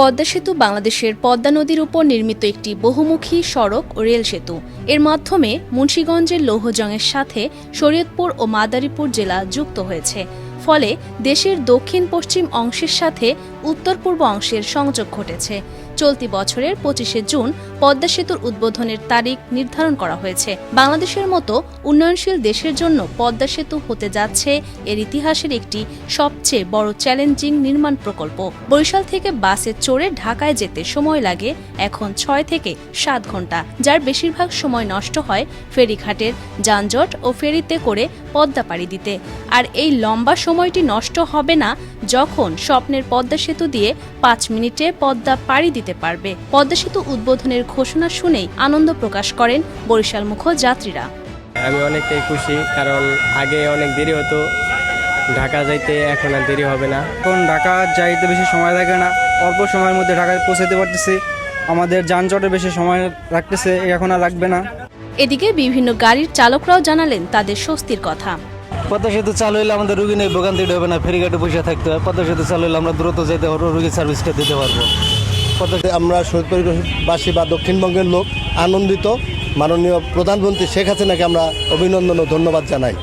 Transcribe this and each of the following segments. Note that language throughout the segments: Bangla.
পদ্মা সেতু বাংলাদেশের পদ্মা নদীর উপর নির্মিত একটি বহুমুখী সড়ক ও রেল সেতু। এর মাধ্যমে মুন্সীগঞ্জের লৌহজংয়ের সাথে শরীয়তপুর ও মাদারীপুর জেলা যুক্ত হয়েছে। ফলে দেশের দক্ষিণ পশ্চিম অংশের সাথে উত্তর পূর্ব অংশের সংযোগ ঘটেছে। চলতি বছরের পঁচিশে জুন পদ্মা সেতুর উদ্বোধনের তারিখ নির্ধারণ করা হয়েছে। বাংলাদেশের মতো উন্নয়নশীল দেশের জন্য পদ্মা সেতু হতে যাচ্ছে এর ইতিহাসের একটি সবচেয়ে বড় চ্যালেঞ্জিং নির্মাণ প্রকল্প। বরিশাল থেকে বাসে চড়ে ঢাকায় যেতে সময় লাগে এখন ছয় থেকে সাত ঘণ্টা। যার বেশিরভাগ সময় নষ্ট হয় ফেরিঘাটের যানজট ও ফেরিতে করে পদ্মা পাড়ি দিতে। আর এই লম্বা সময়টি নষ্ট হবে না যখন স্বপ্নের পদ্মা সেতু দিয়ে পাঁচ মিনিটে পদ্মা পাড়ি দিতে পারবে। পদ্মা সেতু উদ্বোধনের ঘোষণা শুনেই আনন্দ প্রকাশ করেন বরিশাল বরিশালমুখ যাত্রীরা। আমি অনেকটাই খুশি কারণ আগে অনেক দেরি হতো। ঢাকা যাইতে এখন আর দেরি হবে না। এখন ঢাকা যাইতে বেশি সময় লাগে না। অল্প সময়ের মধ্যে ঢাকায় পৌঁছাতে পারতেছি। আমাদের যানজটে বেশি সময় রাখতেছে এখন আর লাগবে না। এদিকে বিভিন্ন গাড়ির চালকরাও জানালেন তাদের স্বস্তির কথা। পদ্মা সেতু চালু হলে আমাদের রুগী নেই ভোগান্তিটা হবে না ফেরিঘাটে বসে থাকতে হয়। পদ্মা সেতু চালু হলে আমরা দ্রুত যেতে পারব রুগীর সার্ভিসটা দিতে পারব। আমরা শহীদবাসী বা দক্ষিণবঙ্গের লোক আনন্দিত, মাননীয় প্রধানমন্ত্রী শেখ হাসিনাকে আমরা অভিনন্দন ও ধন্যবাদ জানাই।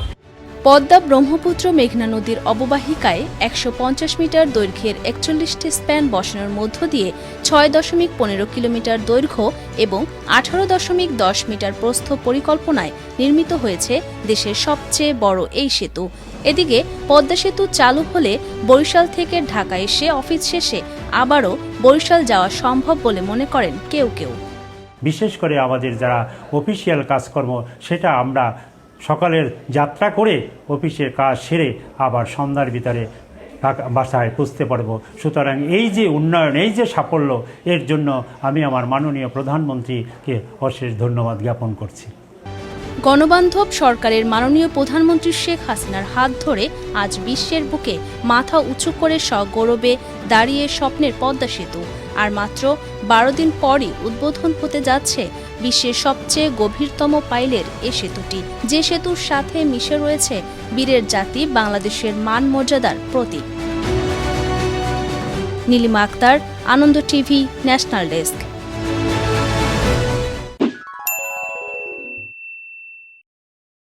পদ্মা ব্রহ্মপুত্র মেঘনা নদীর অববাহিকায় একশো পঞ্চাশ মিটার দৈর্ঘ্যের একচল্লিশটি স্প্যান বসানোর মধ্য দিয়ে ছয় দশমিক পনেরো কিলোমিটার দৈর্ঘ্য এবং আঠারো দশমিক দশ মিটার প্রস্থ পরিকল্পনায় নির্মিত হয়েছে দেশের সবচেয়ে বড় এই সেতু। এদিকে পদ্মা সেতু চালু হলে বরিশাল থেকে ঢাকা এসে অফিস শেষে আবারও বরিশাল যাওয়া সম্ভব বলে মনে করেন কেউ কেউ। বিশেষ করে আমাদের যারা অফিসিয়াল কাজকর্ম, সেটা আমরা সকালের যাত্রা করে অফিসের কাজ সেরে আবার সন্ধ্যার ভিতরে বাসায় পুষতে পারব। সুতরাং এই যে উন্নয়ন, এই যে সাফল্য, এর জন্য আমি আমার মাননীয় প্রধানমন্ত্রীকে অশেষ ধন্যবাদ জ্ঞাপন করছি। গণবান্ধব সরকারের মাননীয় প্রধানমন্ত্রী শেখ হাসিনার হাত ধরে আজ বিশ্বের বুকে মাথা উঁচু করে সগৌরবে দাঁড়িয়ে স্বপ্নের পদ্মা সেতু। আর মাত্র বারো দিন পরই উদ্বোধন হতে যাচ্ছে বিশ্বের সবচেয়ে গভীরতম পাইলের এ সেতুটি। যে সেতুর সাথে মিশে রয়েছে বীরের জাতি বাংলাদেশের মান মর্যাদার প্রতীক। Nilima Akter, Ananda TV, national desk.